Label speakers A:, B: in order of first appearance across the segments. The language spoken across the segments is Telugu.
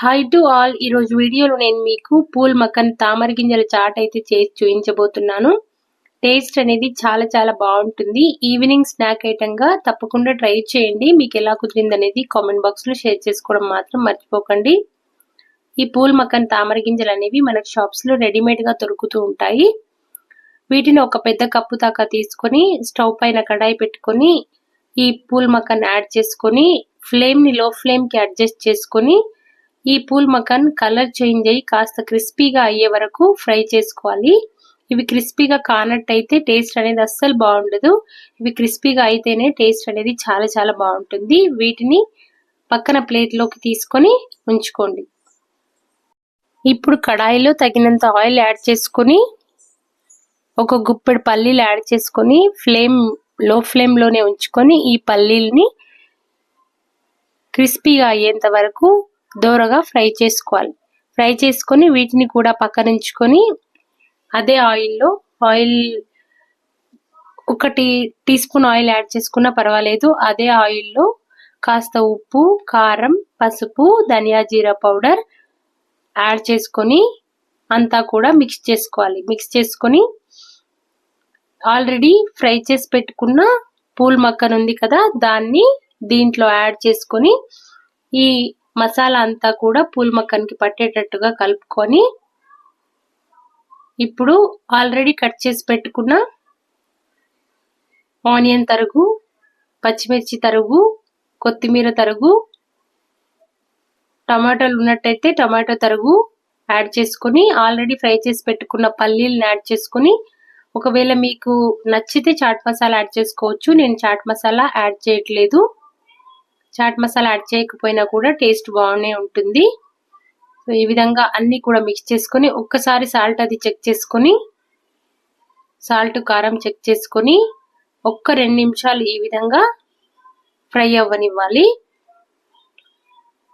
A: Hi to all. ఈరోజు వీడియోలో నేను మీకు పూల్ మక్కన్ తామర గింజల చాట్ అయితే చేసి చూపించబోతున్నాను. టేస్ట్ అనేది చాలా చాలా బాగుంటుంది. ఈవినింగ్ స్నాక్ ఐటెంగా తప్పకుండా ట్రై చేయండి. మీకు ఎలా కుదిరింది అనేది కామెంట్ బాక్స్లో షేర్ చేసుకోవడం మాత్రం మర్చిపోకండి. ఈ పూల్ మక్కన్ తామర గింజలు అనేవి మనకు షాప్స్లో రెడీమేడ్గా దొరుకుతూ ఉంటాయి. వీటిని ఒక పెద్ద కప్పు దాకా తీసుకొని స్టవ్ పైన కడాయి పెట్టుకొని ఈ పూల్ మక్కన్ యాడ్ చేసుకొని ఫ్లేమ్ని లో ఫ్లేమ్కి అడ్జస్ట్ చేసుకొని ఈ పూల్ మకాన్ కలర్ చేంజ్ అయ్యి కాస్త క్రిస్పీగా అయ్యే వరకు ఫ్రై చేసుకోవాలి. ఇవి క్రిస్పీగా కానట్టయితే టేస్ట్ అనేది అస్సలు బాగుండదు. ఇవి క్రిస్పీగా అయితేనే టేస్ట్ అనేది చాలా చాలా బాగుంటుంది. వీటిని పక్కన ప్లేట్లోకి తీసుకొని ఉంచుకోండి. ఇప్పుడు కడాయిలో తగినంత ఆయిల్ యాడ్ చేసుకొని ఒక గుప్పెడు పల్లీలు యాడ్ చేసుకొని ఫ్లేమ్లో ఫ్లేమ్లోనే ఉంచుకొని ఈ పల్లీల్ని క్రిస్పీగా అయ్యేంత వరకు దోరగా ఫ్రై చేసుకోవాలి. ఫ్రై చేసుకొని వీటిని కూడా పక్కనుంచుకొని అదే ఆయిల్లో ఆయిల్ ఒకటి టీ స్పూన్ ఆయిల్ యాడ్ చేసుకున్నా పర్వాలేదు. అదే ఆయిల్లో కాస్త ఉప్పు కారం పసుపు ధనియా జీరా పౌడర్ యాడ్ చేసుకొని అంతా కూడా మిక్స్ చేసుకోవాలి. మిక్స్ చేసుకొని ఆల్రెడీ ఫ్రై చేసి పెట్టుకున్న పూల్ మక్కన్ ఉంది కదా దాన్ని దీంట్లో యాడ్ చేసుకొని ఈ మసాలా అంతా కూడా పూల్ మక్కన్కి పట్టేటట్టుగా కలుపుకొని ఇప్పుడు ఆల్రెడీ కట్ చేసి పెట్టుకున్న ఆనియన్ తరుగు పచ్చిమిర్చి తరుగు కొత్తిమీర తరుగు టమాటోలు ఉన్నట్టయితే టమాటో తరుగు యాడ్ చేసుకొని ఆల్రెడీ ఫ్రై చేసి పెట్టుకున్న పల్లీలను యాడ్ చేసుకొని ఒకవేళ మీకు నచ్చితే చాట్ మసాలా యాడ్ చేసుకోవచ్చు. నేను చాట్ మసాలా యాడ్ చేయట్లేదు. చాట్ మసాలా యాడ్ చేయకపోయినా కూడా టేస్ట్ బాగానే ఉంటుంది. సో ఈ విధంగా అన్నీ కూడా మిక్స్ చేసుకొని ఒక్కసారి సాల్ట్ అది చెక్ చేసుకొని సాల్ట్ కారం చెక్ చేసుకొని ఒక్క రెండు నిమిషాలు ఈ విధంగా ఫ్రై అవ్వనివ్వాలి.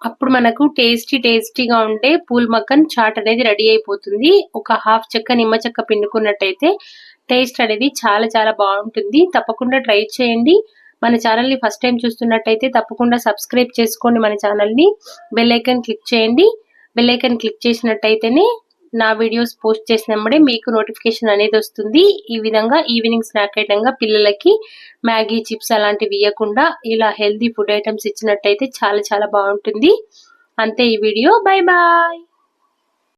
A: అప్పుడు మనకు టేస్టీ టేస్టీగా ఉండే పూల్ మక్కన్ చాట్ అనేది రెడీ అయిపోతుంది. ఒక హాఫ్ చెక్క నిమ్మ చెక్క పిండుకున్నట్టయితే టేస్ట్ అనేది చాలా చాలా బాగుంటుంది. తప్పకుండా ట్రై చేయండి. మన ఛానల్ని ఫస్ట్ టైం చూస్తున్నట్టయితే తప్పకుండా సబ్స్క్రైబ్ చేసుకోండి మన ఛానల్ని బెల్లైకన్ క్లిక్ చేయండి. బెల్ క్లిక్ చేసినట్టయితేనే నా వీడియోస్ పోస్ట్ చేసినప్పుడే మీకు నోటిఫికేషన్ అనేది వస్తుంది. ఈ విధంగా ఈవినింగ్ స్నాక్ ఐటంగా పిల్లలకి మ్యాగీ చిప్స్ అలాంటివి ఇవ్వకుండా ఇలా హెల్దీ ఫుడ్ ఐటమ్స్ ఇచ్చినట్టయితే చాలా చాలా బాగుంటుంది. అంతే ఈ వీడియో బాయ్ బాయ్